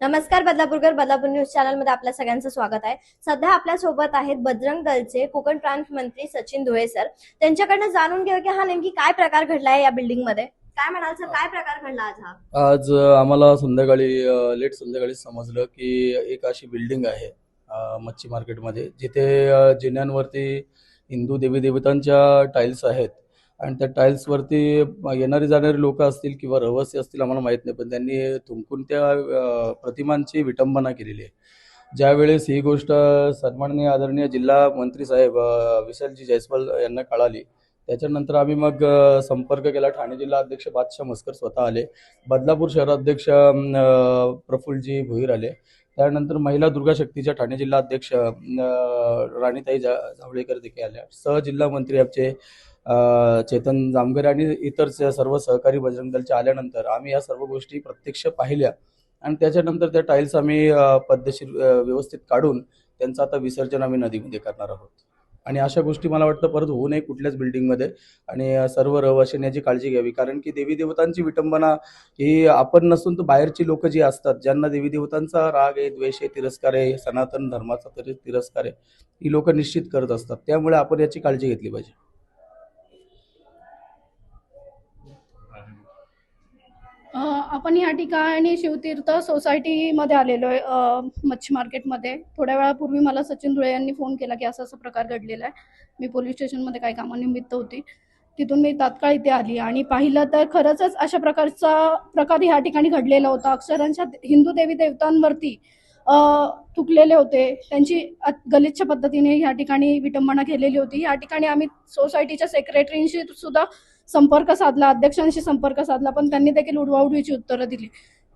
नमस्कार बदलापूरकर बदलापूर न्यूज चॅनलमध्ये आपल्या सगळ्यांचं स्वागत आहे. सध्या आपल्यासोबत आहेत बजरंग दलचे कोकण प्रांत मंत्री सचिन धुळे सर. त्यांच्याकडनं जाणून घेऊ की हा नेमकी काय प्रकार घडलाय या बिल्डिंगमध्ये काय म्हणाल सर? काय प्रकार घडला आज हा? आज आम्हाला संध्याकाळी लेट संध्याकाळी समजलं की एक अशी बिल्डिंग आहे मच्छी मार्केटमध्ये जिथे जिन्ह्यांवरती जिन्यांवरती हिंदू देवी देवतांच्या टाईल्स आहेत. आणि त्या टाईल्सवरती येणारी जाणारी लोक असतील किंवा रहिवासी असतील आम्हाला माहीत नाही पण त्यांनी थुंकून त्या प्रतिमांची विटंबना केलेली आहे. ज्यावेळेस ही गोष्ट सन्माननीय आदरणीय जिल्हा मंत्री साहेब विशालजी जयस्वाल यांना कळाली त्याच्यानंतर आम्ही मग संपर्क केला. ठाणे जिल्हा अध्यक्ष बादशाह मस्कर स्वतः आले. बदलापूर शहराध्यक्ष प्रफुल्लजी भोईर आले. त्यानंतर महिला दुर्गा शक्तीच्या ठाणे जिल्हा अध्यक्ष राणीताई जा जावळेकर देखील आल्या. सहजिल्हा मंत्री आमचे चेतन जामगरे आणि इतर सर्व सहकारी बजरंग दलच्या आल्यानंतर आम्ही या सर्व गोष्टी प्रत्यक्ष पाहिल्या. आणि त्याच्यानंतर त्या टाईल्स आम्ही पद्धतशीर व्यवस्थित काढून त्यांचं आता विसर्जन आम्ही नदीमध्ये करणार आहोत. आणि अशा गोष्टी मला वाटतं परत होऊ नये कुठल्याच बिल्डिंगमध्ये आणि सर्व रहिवाशांनी याची काळजी घ्यावी. कारण की देवी देवतांची विटंबना ही आपण नसून तर बाहेरची लोक जी असतात ज्यांना देवी देवतांचा राग आहे द्वेष आहे तिरस्कार आहे सनातन धर्माचा तरी तिरस्कार आहे ही लोक निश्चित करत असतात. त्यामुळे आपण याची काळजी घेतली पाहिजे. आपण या ठिकाणी शिवतीर्थ सोसायटीमध्ये आलेलो आहे मच्छी मार्केटमध्ये. थोड्या वेळापूर्वी मला सचिन धुळे यांनी फोन केला की असा असा प्रकार घडलेला आहे. मी पोलीस स्टेशनमध्ये काही कामानिमित्त होती. तिथून मी तात्काळ इथे आली आणि पाहिलं तर खरंच अशा प्रकारचा प्रकार ह्या ठिकाणी घडलेला होता. अक्षरांच्या हिंदू देवी देवतांवरती थुकलेले होते. त्यांची गलिच्छ पद्धतीने ह्या ठिकाणी विटंबना केलेली होती. ह्या ठिकाणी आम्ही सोसायटीच्या सेक्रेटरींशी सुद्धा संपर्क साधला अध्यक्षांशी संपर्क साधला पण त्यांनी देखील उडवाउडवीची उत्तरं दिली.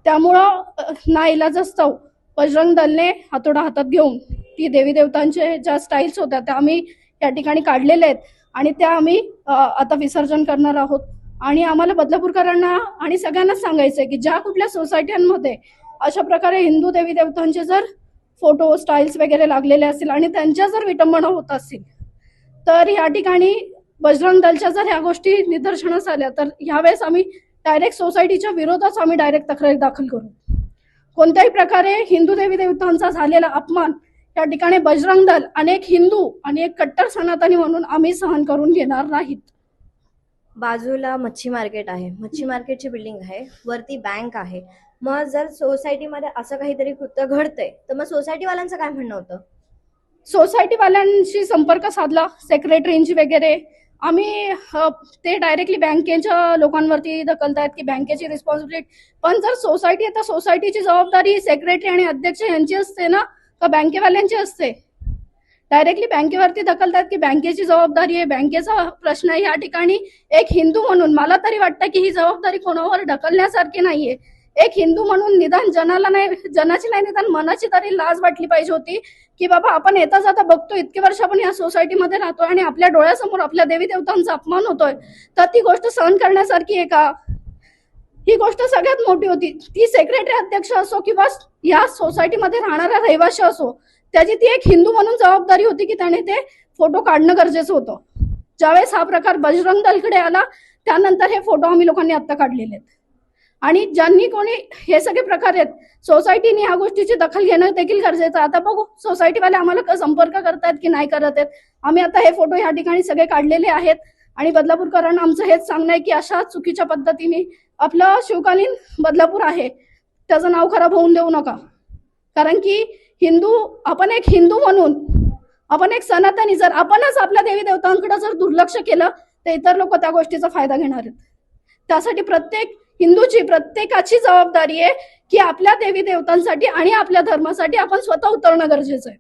त्यामुळं ना इलाजस्तव बजरंग दलने हातोडा हातात घेऊन ती देवी देवतांचे ज्या स्टाईल्स होत्या त्या आम्ही या ठिकाणी काढलेल्या आहेत. आणि त्या आम्ही आता विसर्जन करणार आहोत. आणि आम्हाला बदलापूरकरांना आणि सगळ्यांनाच सांगायचं आहे की ज्या कुठल्या सोसायट्यांमध्ये अशा प्रकारे हिंदू देवी देवतांचे जर फोटो स्टाईल्स वगैरे लागलेले असतील आणि त्यांच्या जर विटंबना होत असतील तर या ठिकाणी बजरंग दलच्या जर ह्या गोष्टी निदर्शनास आल्या तर यावेळेस आम्ही डायरेक्ट सोसायटीच्या विरोधात आम्ही डायरेक्ट तक्रारी दाखल करू. कोणत्याही प्रकारे हिंदू देवी देवतांचा झालेला अपमान या ठिकाणी बजरंग दल अनेक हिंदू आणि एक कट्टर सनातनी म्हणून आम्ही सहन करून घेणार नाहीत. बाजूला मच्छी मार्केट आहे. मच्छी मार्केटची बिल्डिंग आहे. वरती बँक आहे. मग जर सोसायटीमध्ये असं काहीतरी कृत्य घडतंय तर मग सोसायटीवाल्यांचं काय म्हणणं होतं? सोसायटीवाल्यांशी संपर्क साधला सेक्रेटरींची वगैरे आम्ही ते डायरेक्टली बँकेच्या लोकांवरती ढकलतायत की बँकेची रिस्पॉन्सिबिलिटी पण जर सोसायटी आहे तर सोसायटीची जबाबदारी सेक्रेटरी आणि अध्यक्ष यांची असते ना का बँकेवाल्यांची असते? डायरेक्टली बँकेवरती ढकलतात की बँकेची जबाबदारी आहे बँकेचा प्रश्न आहे या ठिकाणी एक हिंदू म्हणून. मला तरी वाटतं की ही जबाबदारी कोणावर ढकलण्यासारखी नाहीये. एक हिंदू म्हणून निदान जनाला नाही जनाची नाही निदान मनाची तरी लाज वाटली पाहिजे होती की बाबा आपण येता जाता बघतो इतके वर्ष आपण या सोसायटीमध्ये राहतोय आणि आपल्या डोळ्यासमोर आपल्या देवी देवतांचा अपमान होतोय तर ती गोष्ट सहन करण्यासारखी आहे का? ही गोष्ट सगळ्यात मोठी होती. ती सेक्रेटरी अध्यक्ष असो किंवा या सोसायटीमध्ये राहणारा रहिवाशी असो त्याची ती एक हिंदू म्हणून जबाबदारी होती की त्याने ते फोटो काढणं गरजेचं होतं. ज्यावेळेस हा प्रकार बजरंग दलकडे आला त्यानंतर हे फोटो आम्ही लोकांनी आत्ता काढलेले आहेत. आणि ज्यांनी कोणी हे सगळे प्रकार आहेत सोसायटीने ह्या गोष्टीची दखल घेणं देखील गरजेचं आता बघू सोसायटीवाले आम्हाला क- संपर्क करतायत की नाही करत आहेत? आम्ही आता हे फोटो ह्या ठिकाणी सगळे काढलेले आहेत आणि बदलापूरकरांना आमचं हेच सांगणं आहे की अशा चुकीच्या पद्धतीने आपलं शिवकालीन बदलापूर आहे त्याचं नाव खराब होऊन देऊ नका. कारण की हिंदू आपण एक हिंदू म्हणून आपण एक सनातनी जर आपणच आपल्या देवी देवतांकडे जर दुर्लक्ष केलं तर इतर लोक त्या गोष्टीचा फायदा घेणार आहेत. त्यासाठी प्रत्येक हिंदूची प्रत्येकाची जबाबदारी आहे की आपल्या देवी देवतांसाठी आणि आपल्या धर्मासाठी आपण स्वतः उतरणं गरजेचं आहे.